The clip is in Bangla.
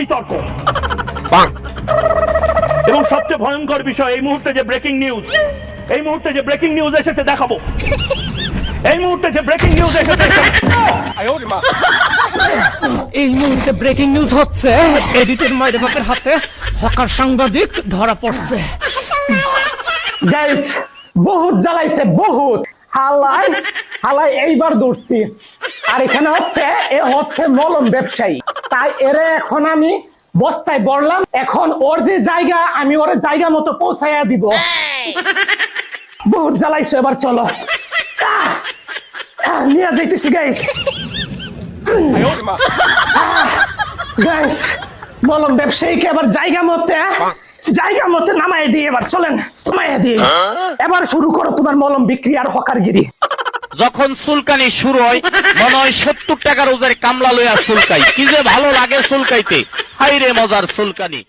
বিতর্ক এবং সবচেয়ে ভয়ঙ্কর বিষয় এই মুহূর্তে যে ব্রেকিং নিউজ এই মুহূর্তে যে ব্রেকিং নিউজ এসেছে দেখাবো। এই মুহূর্তে যে ব্রেকিং নিউজ এসেছে এই মুহূর্তে ব্রেকিং নিউজ হচ্ছে এডিটের মায়ের বাপের হাতে হকার সাংবাদিক ধরা পড়ছে। গাইস বহুত জ্বালাইছে বহুত। হালাই হালাই এইবার দৌড়ছি আর এখানে হচ্ছে এ হচ্ছে মলম ব্যবসায়ী। তাই এরে এখন আমি বস্তায় বললাম এখন ওর যে জায়গা আমি ওর জায়গা মতো পৌঁছাইয়া দিব। বহুত জ্বালাইছো এবার চলো। নিয়ে যাইতেছি গাইস গাইস মলম ব্যবসায়ীকে এবার জায়গা মতে জায়গা মতে নামাই দিয়ে এবার চলেন নামাই দিয়ে এবার শুরু করো তোমার মলম বিক্রি আর হকারগিরি। যখন চুলকানি শুরু হয় মনে হয় সত্তর টাকা রোজের কামলা লইয়া চুলকাই। কি যে ভালো লাগে চুলকাইতে। হাই রে মজার চুলকানি।